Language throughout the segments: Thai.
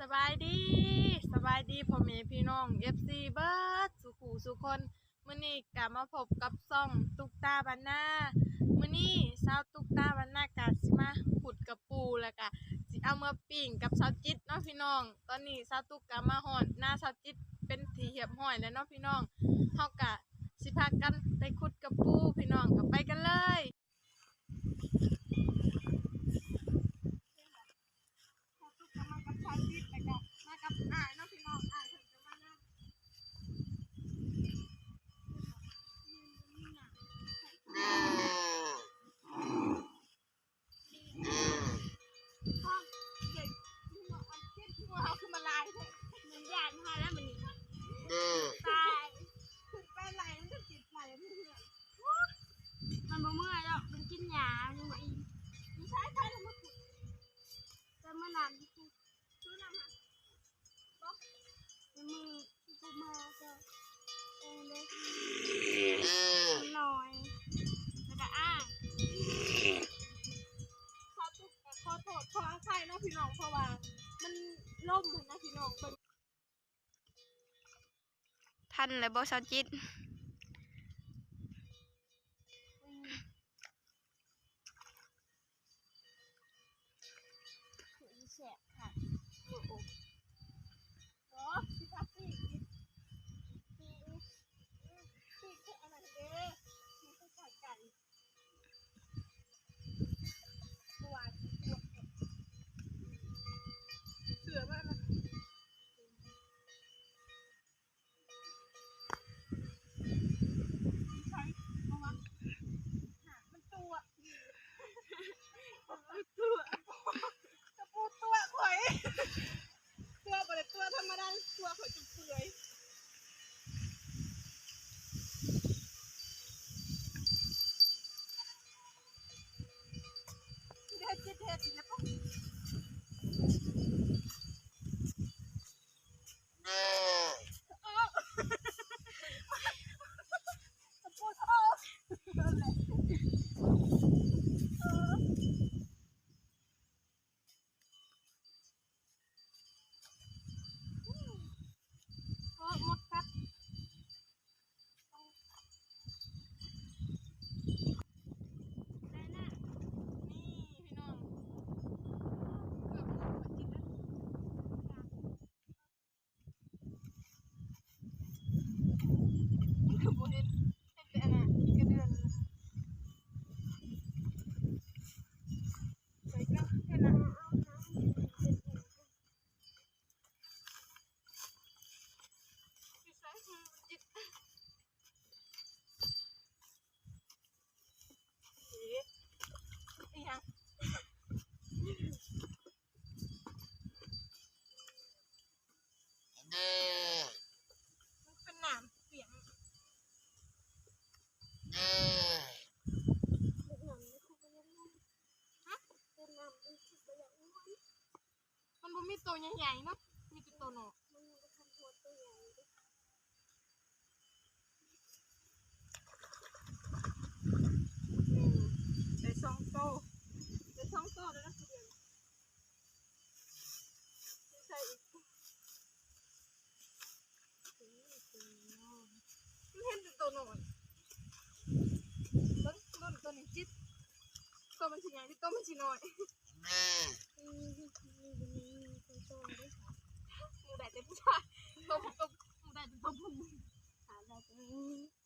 สบายดีสบายดีพ่อแม่พี่น้องเอฟซีเบิร์ดสุขูสุคนมื่อนี้กลับมาพบกับซ่องตุกตาบันนามื่อนี้สาวตุกตาบันนากาสิมาขุดกระปูแล้วกะสิเอามาปิ่งกับสาวจิตเนาะพี่น้อง ตอนนี้สาวตุกกะมาหอนหน้าสาวจิตเป็นทีเหียบห้อยแล้วเนาะพี่น้องเฮากะสิพากันไปขุดกระปูพี่น้องกับไปกันเลย Hi. ล่มเหมือนนะพี่น้องเนนเลยบอสจิต thiệt thì nó cũng มันเป็นหนามเสียงมันบ่มีตัวใหญ่ๆเนาะมีแต่ตัวหนอก ตัวโนอนต้นต้นต้วนี้จิตตัวมันสีใหญ่งตัวมันสีน้อยมูได้แต่ผู้ชายตัวตัวมูได้แต่ตัวมหาได้แต่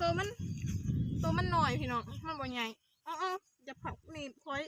ตัวมัน ตัวมันหน่อยพี่น้องมันบ่ใหญ่อ๋อๆอย่าผักนี่คอย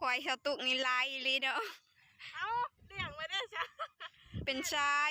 ควายชาวตุกนี่ลายอีหลีเนาะเอ้าเลี้ยงไว้ได้จ้ะเป็นชาย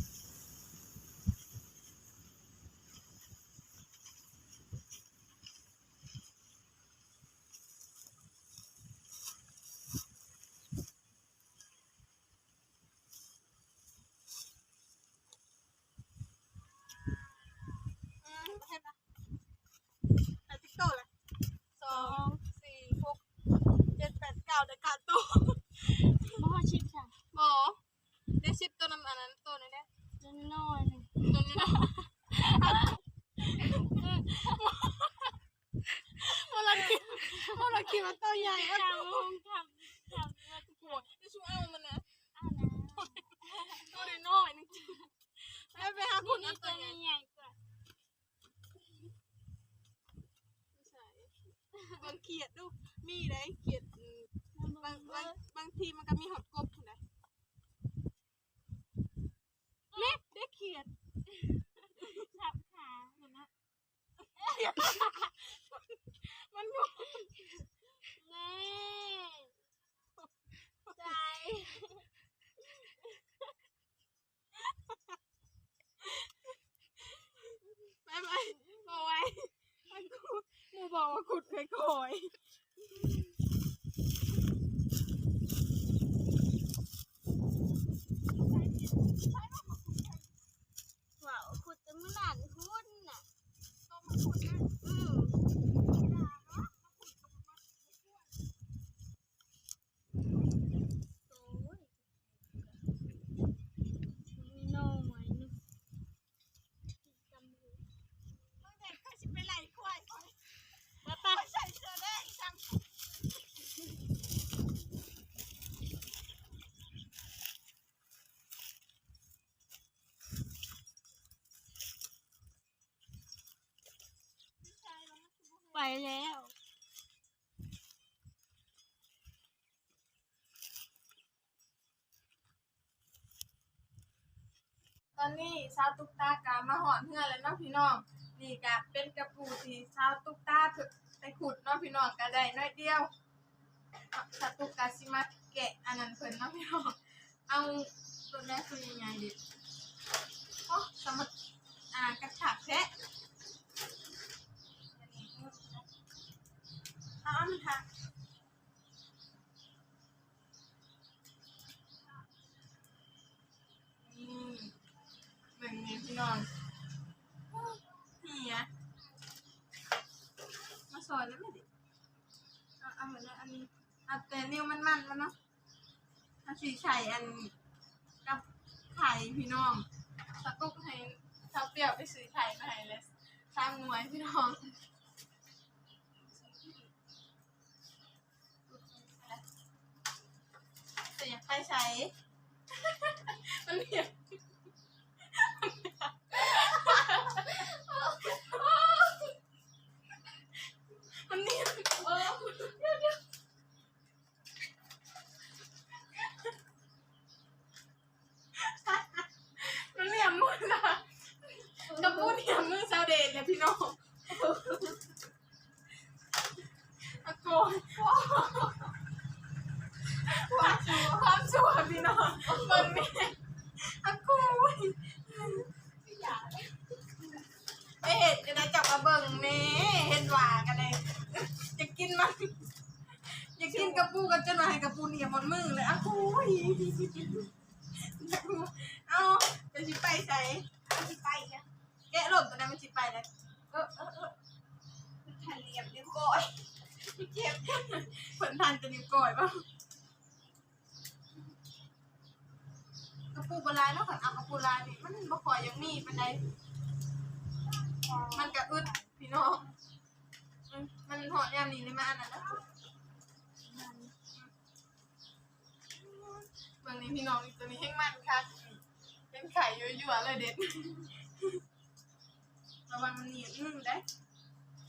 เราคิดว่าตัวใหญ่ว่า ทำ ตัว ห้องทำทำว่าทุกค โห น จะช่วยเอามันนะ อ่านะ ตัวน้อยๆนึงแม่ไปหาคุณ นี่ นั่น ตั ตัว ว นี้ ใหญ่ ใหญ่กว่า ไม่ใช่บางเขียดดูมีได้เขียดอืมบางบางบางทีมันก็มีหดกบถูกไหมเล็กได้เขียด ทับขาเห็นไหม มันอยู่ แม่ใจ ไปไปบอกไว้มันกูหมูบอกว่าขุดเคยโกยว้าวขุดจะไม่นานหุ้นน่ะต้มมาขุดนะอืมโอ้ยมีโน่ไหมนี่จำเลย ตั้งแต่เคยสิไปไล่ควายคอย ป้า ไปใส่เสื้อแดงจัง ไปแล้ว ตอนนี้ ชาวตุ๊กตากามาหอนเพื่อนแล้วเนาะพี่น้องนี่กะเป็นกระปูที่ชาวตุ๊กตาไปขุดเนาะพี่น้องก็ได้น้อยเดียวชาวตุ๊กตาสิมาแกะอันนั้นเพิ่นเนาะพี่น้องเอาตัวนี้คือยังไงดิโอ้สมัครากระฉักแทะอันนี้เอาอันมันค่ะนี่เหมือนนี้พี่น้องนี่อะมาสอนแล้วไหมดิเอาเอาเหมือนอันนี้เอาแต่นิ้วมันมันมันเนาะเอาสีไข่อั นกับไข่พี่น้องสตุกให้ชาวเปรียวไปซื้อไข่มาให้เลยสร้างมวยพี่น้องแต่อยากไปใช้ มันเหนียวมันเหนียวเออเดี๋ยวเดี๋ยวมันเหนียวมือละกระปุกเหนียวมือซาว เดนเลยพี่น้องตะโกนความชั่วพี่น้องมันม่ตะโกนไปเห็ดจะได้จับมาเบิ่งแม่เห็ดหวากันเลยจะกินมันอยากกินกระปูกันจนว่าให้กระปูเหนียวหมดมือเลยอาวโอ้ยเอาจะชิไปใส่เอาชิไปเนี่ยแกะร ถตัวนั้นมันชิไปเลยเออเออเออทันเหลียมนิ้วก้อยเจ็บผลทันจะนิ้วก้อยป่ะกระปูบลายแล้วก่อนเอากระปูลายนี่มันบ่คอยอยังมีเปานใดมันก็อึดพี่น้องมันหอดยามนี้เลยมาอันนั้นนะเบิ่งนี้พี่น้องตัวนี้แห้งมันค่ะเป็นไข่ยั่วๆเลยเด็ด ระวังมันหนีบนึ่งได้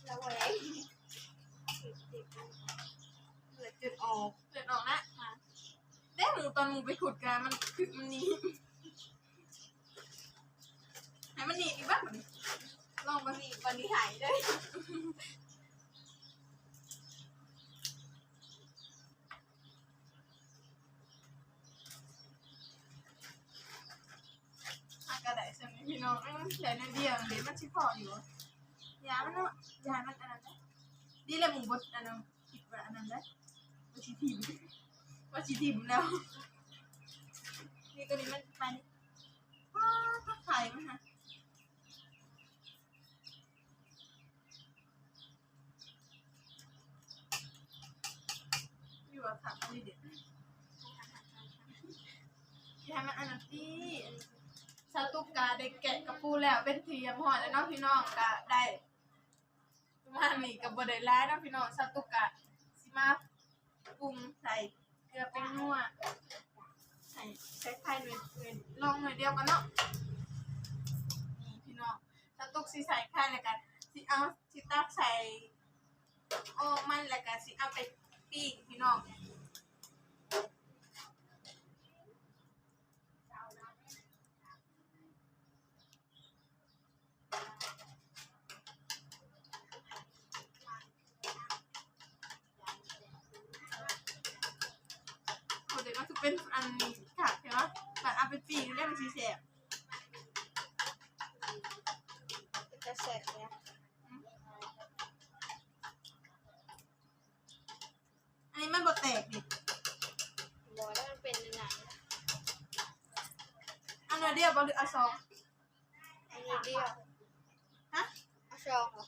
ระแวงเลือดจุดออกเลือดออกนะได้หมูตอนหมูไปขุดกันมันคือมันหนีบให้มันหนีบอีกบ้างลองมาหนีบวันนี้หายเลย อากระไดใช่ไหมพี่น้ องเอ้ยเลือในเดียวเดี๋ยวมันชิพออยู่ยามันเนาะยามันอันนั้นนะดีเลยหมูบดอันนั้นคิดว่าอันนั้นได้ว่าชีทิมว่าชีทิมแล้วนี่ตัวนี้มันไปว้าถ้าไข่มันฮะอยู่ว่าขับไม่เด็ดยามันอันนั้นดีอันนี้ สตุกกาได้แกะกระปูแล้วเป็นทียมหอยแล้วเนาะพี่น้องก็ได้ประมาณนี้กับบดได้ร้ายเนาะพี่น้องสตุกกาสิมาปรุงใส่เกลือเป็นนัวใส่ใส่ไข่หน่อยหน่อยลองหน่อยเดียวกันเนาะนี่พี่น้องสตุกสิใส่ไข่แล้วกันสิเอาสิตักใส่โอ้มันแล้วก็สิเอาไปปิ้งพี่น้อง โอ้เดี๋ยวมันจะเป็นอันขาดใช่ไหมแบบเอาไปปีกได้มันสีแสบ จะเสร็จแล้ว อันนี้มันบดแตกดิ บอกแล้วมันเป็นยังไง เอาเนื้อเดียว บหรือเอาซอง อันนี้เดียวฮะ เอาซองเหรอ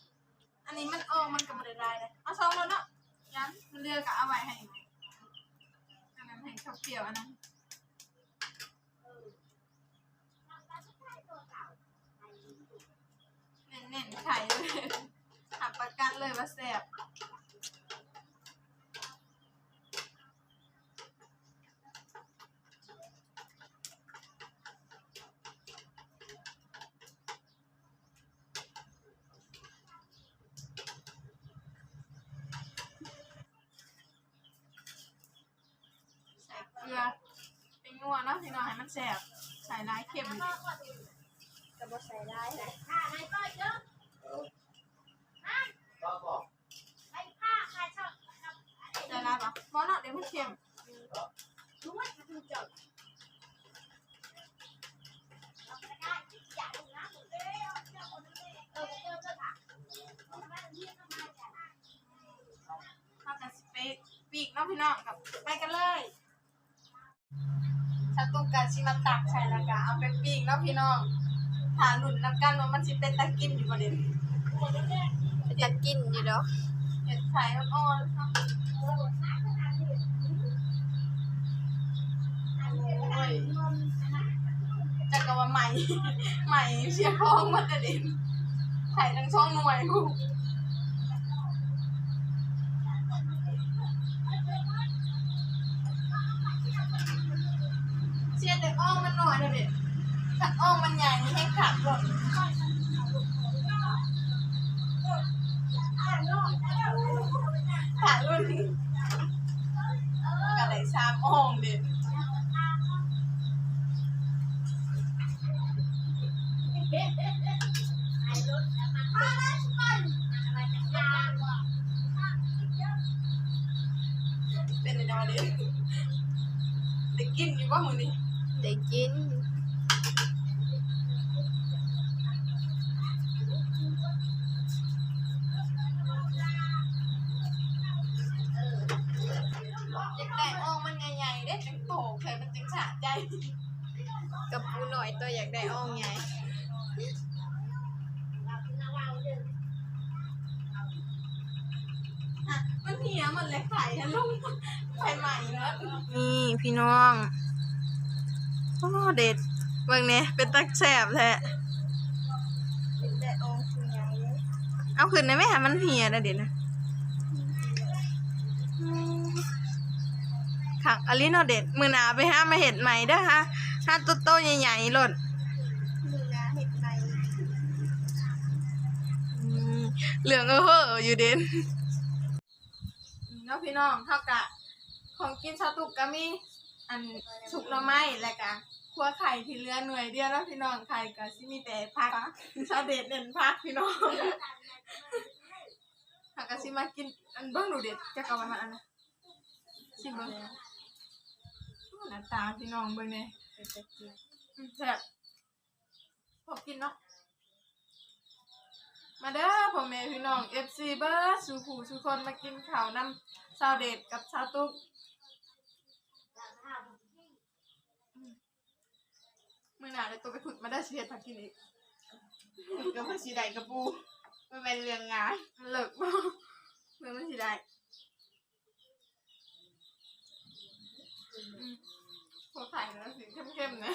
อันนี้มันเออมันกับมันได้เลยเอาซองแล้วเนาะยันมันเลือกกับเอาไว้ให้อันนั้นให้ชอบเปรี้ยวอันนั้นเน้นๆไข่เลยหับประกันเลยว่าแซ่บ ใส่เกลือ เนนัวเนาะพี่น้องให้มันแซ่บใส่ร้ายเค็มดิกระบอกใส่ได้เลยใส่ร้ายปะมอเนาะเดี๋ยวมันเค็มข้าวกันสเปกปีกเน้องพี่น้องกับไปกันเลย ถ้าตุกกะชิมาตักใส่ละกะเอาไปปีกเน้องพี่น้องถาหลุนน้ำกันว่ามันสิเป็นตะกินอยู่ประเด็นจะกินอยู่ดอกเห็ดไข่อ่อนๆครับโอ้ยจะกะว่าใหม่ ใหม่เชียร์คองมาแต่เด็นไข่ทั้งช่องหน่วยกูเชียร์แต่อ้องมันหน่อยเลยเด็ด อ้อมันใหญ่นี่ให้ขาดหมดขารุ่นกระไดสามอ่องเด็ดเป็นอะไรเด็ดได้กินอยู่ว่ามือนี้ได้กิน ใหญ่ๆได้จังโตเคยมันจังสะใจกับปูหน่อยตัวอยากได้อ่องใหญ่อะมันเหี่ยมันเลยไข่ฮะลุงไข่ใหม่เนอะนี่พี่น้องโหอ้เด็ดเบิ่งเนี่ยเป็นตักแสบแท้เป็นแต่อองคือใหญ่เลยเอาขึ้นได้ไหมฮะมันเหี่ยนะเด็ดนะ ขักอลิโนเด็ดมือหนาไปห้ามาเห็ดใหม่เด้อฮะห้าตัวโตๆใหญ่ๆหล่นมือนะเห็ดในอืมเหลืองเออเฮ้ออยู่เด่นเนาะพี่น้องเท่ากับของกินชาวตุกก็มีอันสุกหน่อไม้และกะคั่วไข่ที่เหลือหน่วยเดียวเนาะพี่น้องไข่ก็สิมีแต่พักชาวเด็ดเด่นพักพี่น้องหากก็สิมากินอันเบิ่งดูเด็ดจะกลับมาอันนะชิมเบิ่ง หน้าตาพี่น้องเบิ่งเนี่ยเป็นตะเกียบอืมแซ่บพอกินเนาะมาเด้อพ่อแม่พี่น้อง FC เบิร์ดสู่ผู้สู่คนมากินข้าวนำชาวเดทกับชาวตุ๊กอืมมื่อหนาเลยตัวไปขุดมาได้เสียผักกินอีกก็พอสิได้กระปูมันเป็นเรื่องงานมันเลิกบ่เมื่อมันสิได้ อืมพอถ่ายแล้วสีเข้มๆนะ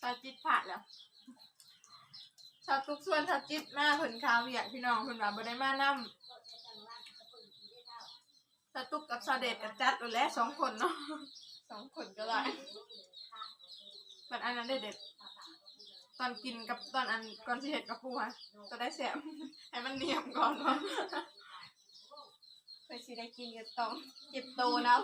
ชาวจิตผ่านแล้วชาวตุกส่วนชาวจิตมาเพิ่นข่าวเวียกพี่น้องเพิ่นว่าบ่ได้มานำชาวตุกกับชาวเดชกับจัดโดนแล้วสองคนเนาะสองคนก็ได้บัดอันนั้นได้เด็ด ตอนกินกับตอนอันก่อนสิเฮ็ดกับปูฮะจะได้แซ่บให้มันเนียมก่อนเนาะพอสิได้กินก็ต้องเก็บโตนะ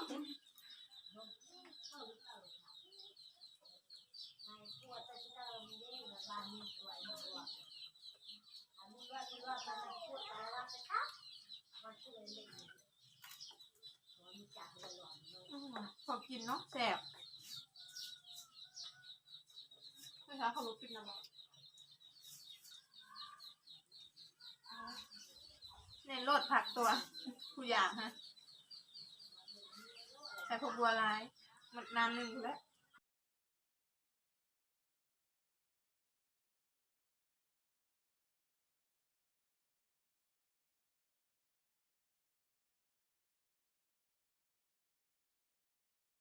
อื้อพอกินเนาะแซ่บ ไม่ใช่เขารู้กินนะบอกเน้นโลดผักตัวผู้อยากฮะใส่ผักบัวลายหมดน้ำหนึ่งแล้ว